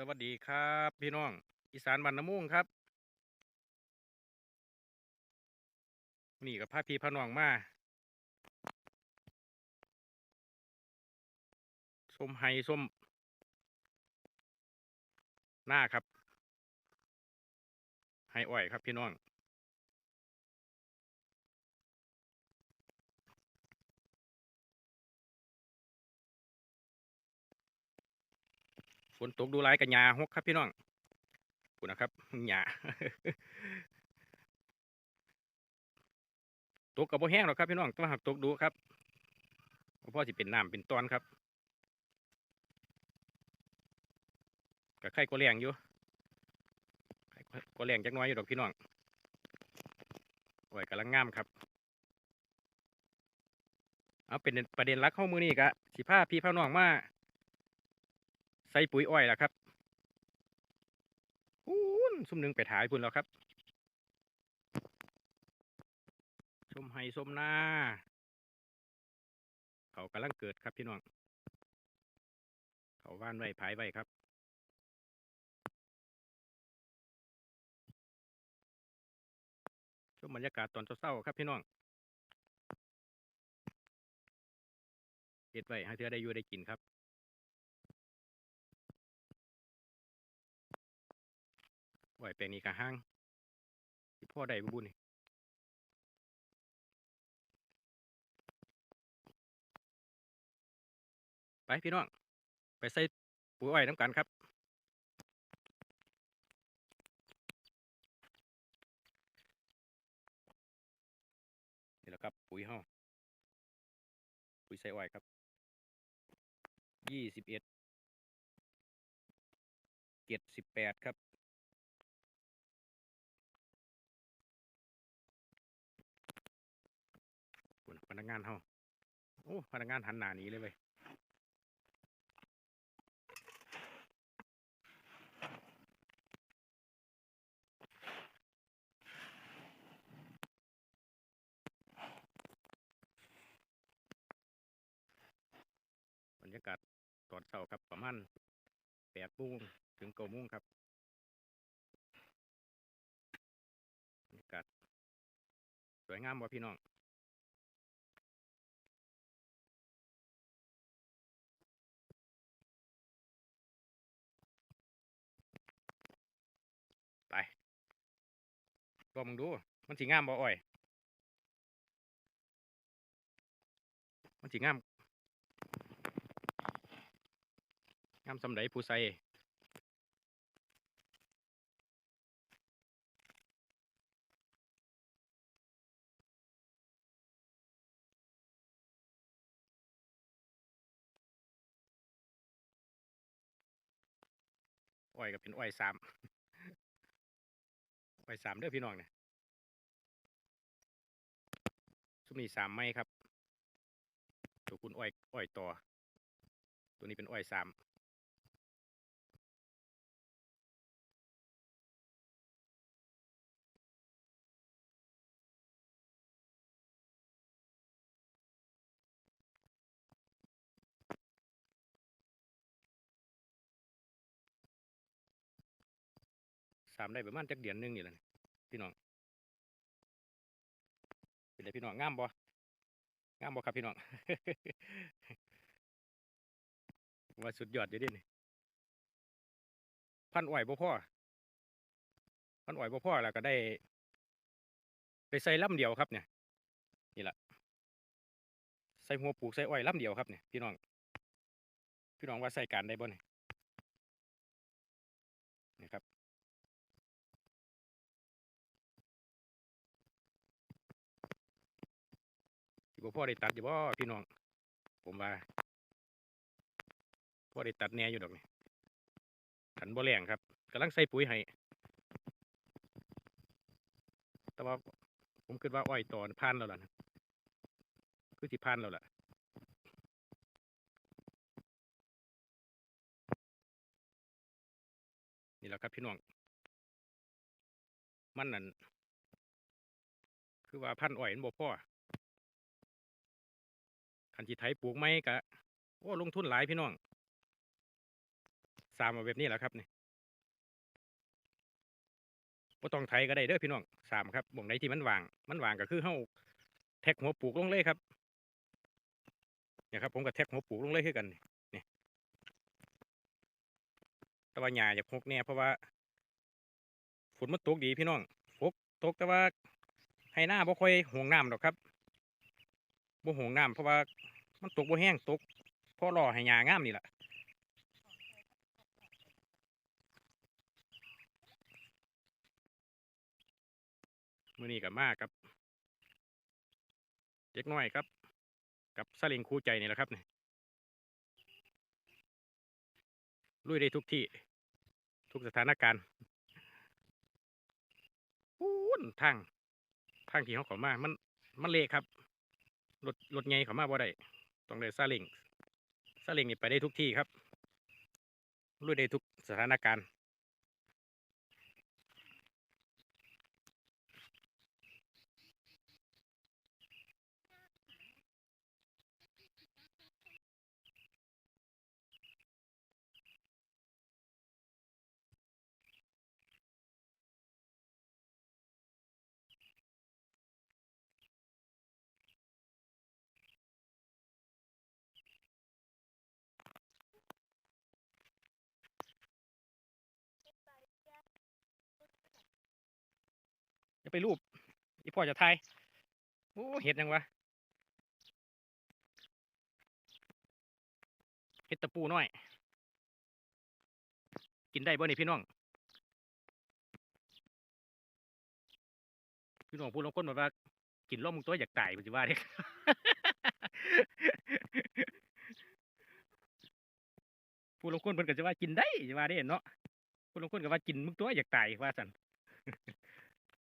สวัสดีครับ พี่น้อง อีสานบันน้ำมุงครับ นี่กับพระพี่พาน้องมาส้มไฮส้ม หน้าครับไฮอ้อยครับพี่น้อง ฝนตกดูร้ายกับหญ้าหกครับพี่น้องกูนะครับหญ้าตกกับโบแห้งหรอกครับพี่น้องต้องหักตกดูครับเพราะสิเป็นน้ำเป็นตอนครับกับไข่ก็แรงอยู่ไข่ก็แรงจักหน้อยอยู่ดอกพี่น้องโอ้ยกำลังงามครับ เอาเป็นประเด็นหลักข้อมือนี่กะสิพาพี่พาน้องมา ใส่ปุ๋ยอ้อยแล้วครับพูนซุ่มหนึ่งไปถ่ายพุ่นแล้วครับส้มไห้ส้มหน้า เขากำลังเกิดครับพี่น้อง เขาว่านไว้ผายไว้ครับชมบรรยากาศตอนเช้าๆครับพี่น้องเฮ็ดไว้ให้เธอได้อยู่ได้กินครับ ไหวแปลงนี้กะห้างพ่อได้บุญนี่ไปพี่น้อง ไปใส่ปุ๋ยอ้อยน้ำกันครับนี่แหละครับ ปุ๋ยเฮาปุ๋ยใส่อ้อยครับยี่สิบเอ็ดเจ็ดสิบแปดครับ นักงานเฮาโอ้พนักงานหันหน้านี้เลยเว้ยบรรยากาศตอนเช้าครับประมาณแปดโมงถึงเก้าโมงครับบรรยากาศสวยงามบ่พี่น้อง ลองมึงดู มันสีงามบ่อ้อย มันสีงาม งามสำไดผู้ใส่อ้อยก็เป็นอ้อยสา ไปสามเด้อพี่น้องเนี่ยชุมนี้สามไม้ครับตัวคุณอ้อยอ้อยต่อ ตัวนี้เป็นอ้อยสาม สามได้ประมาณจักเดือนหนึงนี่แหละพี่น้องเป็นไงพี่น้องงามบ่งามบ่ครับพี่น้องว่าสุดยอดอยู่ดิพันอ้อยบ่พ่อพันอ้อยบ่พ่อแล้วก็ได้ไปใส่ลำเดียวครับเนี่ย นี่แหละใส่หัวปลูกใส่อ้อยลำเดียวครับเนี่ยพี่น้อง พี่น้องว่าใส่การได้บ่เนี่ยนี่ครับ สิบ่พ่อได้ตัดอยู่บ่พี่น้อง ผมว่าพ่อได้ตัดแน่อยู่ดอกนี่ขันบ่แรงครับกำลังใส่ปุ๋ยให้ แต่ว่าผมคิดว่าอ้อยตอนพันแล้วล่ะนะคือสิพันแล้วล่ะนี่แหละครับพี่น้อง มันนั่นคือว่าพันอ้อยมันบ่พอ คันสิไถปลูกไม้กะโอ้ลงทุนหลายพี่น้องสามเอาแบบนี้แหละครับนี่บ่ต้องไถก็ได้เด้อพี่น้องสามครับบ่งไหนที่มันวาง มันวางก็คือเฮาแท็กหัวปลูกลงเลยครับเนี่ยครับ ผมก็แท็กหัวปลูกลงเลยคือกันนี่นี่แต่ว่าหญ้าอยากหกแน่เพราะว่าฝนมันตกดีพี่น้องฝกตกแต่ว่าให้หน้าบ่ค่อยห่วงน้ำดอกครับ บ่หงน้ำเพราะว่ามันตกบ่แห้งตกพอรอให้หญ้างามนี่แหละมื่อนี้กับมากับเด็กน้อยครับ กับซาเลิงคู่ใจนี่แหละครับนี่ลุยได้ทุกที่ ทุกสถานการณ์ปูนทางทางที่เขาขอมามันมันเละครับ รถรถไงเขามาบ่ได้ต้องเด้ซาเล็งซาเล็งนี่ไปได้ทุกที่ครับลุยได้ทุกสถานการณ์ จะไปรูปอีพ่อจะทายโอ้เห็ดยังวะเห็ดตะปูน้อย กินได้บ่นี่พี่น้อง พี่น้องพูดลงคนบอกว่า กินล่มมึงตัวอยากตายปัจจุบันเด้พูดลงคนเพิ่นก็จะว่ากินได้จะว่าได้เนาะพูดลงคนก็ว่ากินมึงตัวอยากตายว่าสัน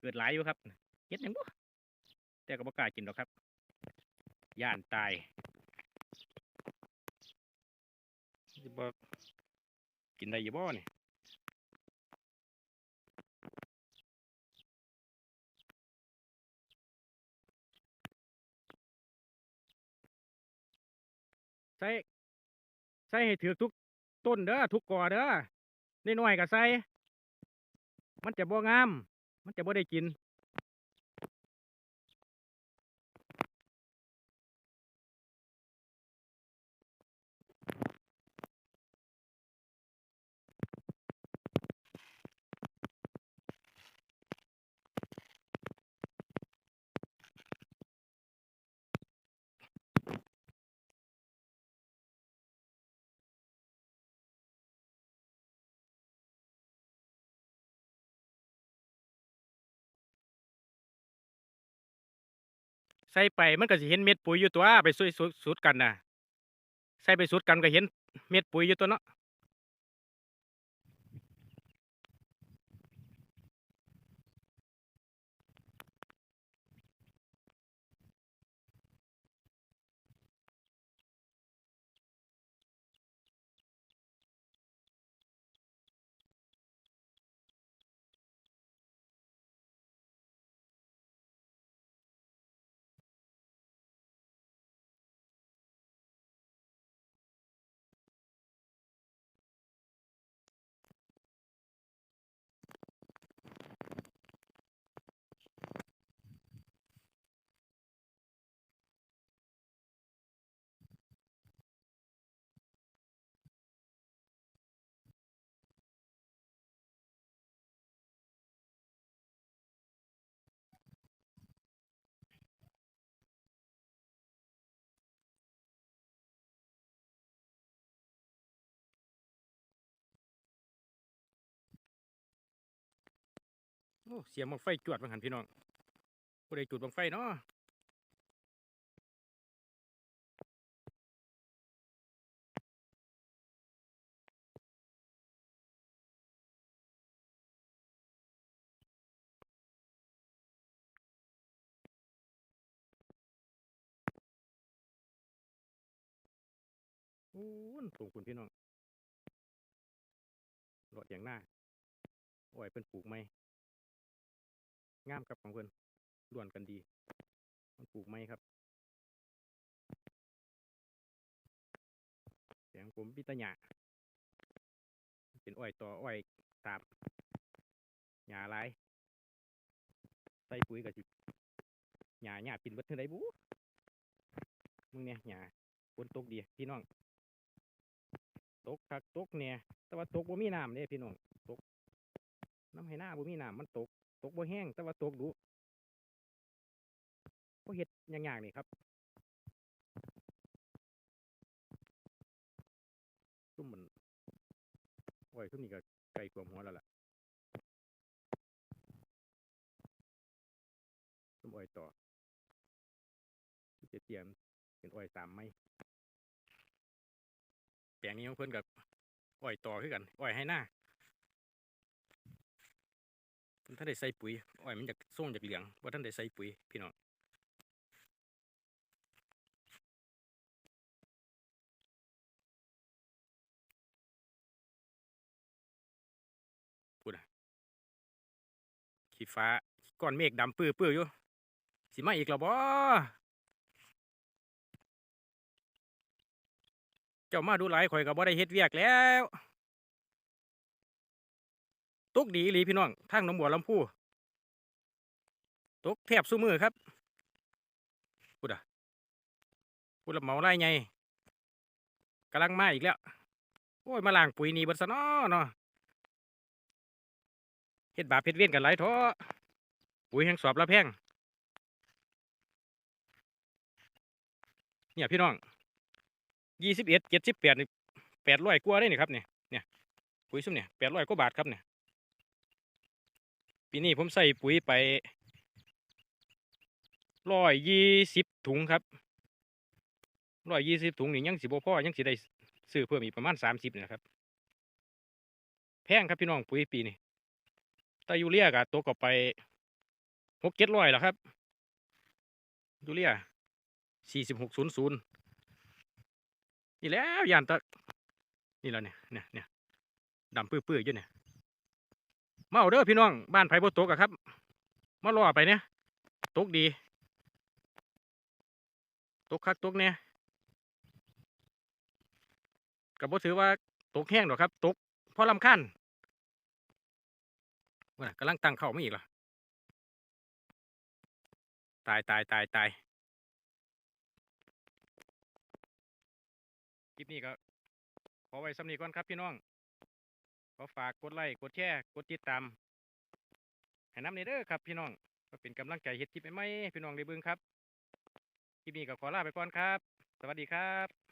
เกิดหลายอยู่ครับเฮ็ดหยังบ่แต่ก็บ่กล้ากินหรอกครับ ย่านตายสิบ่กินได้อยู่บ่นี่ใส่ใส่ให้ถือทุกต้นเด้อทุกกอเด้อน้อยๆก็ใส่มันจะบ่งาม มันจะบ่ได้กิน ใส่ไปมันก็สิเห็นเม็ดปุ๋ยอยู่ตัวไปสุดสุดกันน่ะ ใส่ไปสุดกันก็เห็นเม็ดปุ๋ยอยู่ตัวเนาะ โอ้เสียงบังไฟจวดบังหันพี่น้องผู้ใดจุดบังไฟเนาะโอ้นปลูกคุณพี่น้องรอดอย่างหน้าโอ้ยเป็นปลูกไหม งามครับของเพิ่อนล้วนกันดี มันปลูกไม้ครับเสียงผมพิตาหยาเป็นอ้อยต่ออ้อยตามหญ้าลายใส่ปุ๋ยก็สิหญ้าหญ้ากินเบิดเท่าใดบุมึงเนี่ยหญ้าฝนตกดีพี่น้อง ตกคักตกเนี่ยแต่ว่าตกบ่มีน้ำเด้พี่น้อง ตก น้ำให้หน้าบ่มีน้ำมันตก ตกบ่แห้งแต่ว่าตกดุบ่เฮ็ดอย่ากๆนี่ครับซุ่มมันโอ้ยซุ่มนี่ก็ไกลกว่าหัวแล้วล่ะซุ่มอ้อยต่อจะเตรียมเป็นอ้อยสามไม้แปลงนี้ของเพิ่อนกับอ้อยต่อคือกันอ้อยให้หน้า ท่านได้ใส่ปุ๋ยอ้อยมันจากส่งจากเหลืองว่าท่านได้ใส่ปุ๋ยพี่น้องพูดนะขีฟ้าก้อนเมฆดำปื้อปื้ออยู่สิมาอีกแล้วบ่เจ้ามาดูหลายข่อยก็บ่ได้เฮ็ดเวียกแล้ว ตกดีหลีพี่น้องทางหนองบัวลำพูตกแทบซุมือครับพูดอะพูดละเมาไร่ไงกำลังมาอีกแล้ว โอ้ยมาล้างปุ๋ยนี่บิดซะนาะเนาะเฮ็ดบาปเฮ็ดเวียนกันหลายท้อปุ๋ยแห่งสอบละแพงเนี่ยพี่น้องยี่สิบเอ็ดเจ็ดสิบแปดแปดร้อยกว่าได้นี่ครับเนี่ยเนี่ยปุ๋ยซุ่มเนี่ยแปดร้อยกว่าบาทครับเนี่ย ปีนี้ผมใส่ปุ๋ยไปร้อยยี่สิบถุงครับร้อยยี่สิบถุงนี่ยังสิบพ่อยังสิได้ซื้อเพิ่มอีกประมาณสามสิบนะครับ แพงครับพี่น้องปุ๋ยปีนี้แต่ยูเรียกับตัวก็ไปหกเจ็ดร้อยแล้วครับยูเรียสี่สิบหกศูนย์ศูนย์นี่แล้วยานตะนี่แล้วเนี่ยเนี่ยเนี่ยดำปื้อๆอยู่เนี่ย มาเอาเด้อพี่น้องบ้านไผ่บ่ตกอะครับ มารอไปเนี่ยตกดี ตกคักตกเนี่ยกับบ่ถือว่าตกแห้งหรอกครับ ตกเพราะลำคันว่ากำลังตั้งเข่าไม่อีกหรอตายตายตายตายคลิปนี้ก็ขอไว้สำนีก่อนครับพี่น้อง ขอฝากกดไลค์กดแชร์กดติดตามให้น้ำในเด้อครับพี่น้องก็เป็นกำลังใจเฮ็ดคลิปใหม่ๆพี่น้องได้เบิ่งครับคลิปนี้ก็ขอลาไปก่อนครับ สวัสดีครับ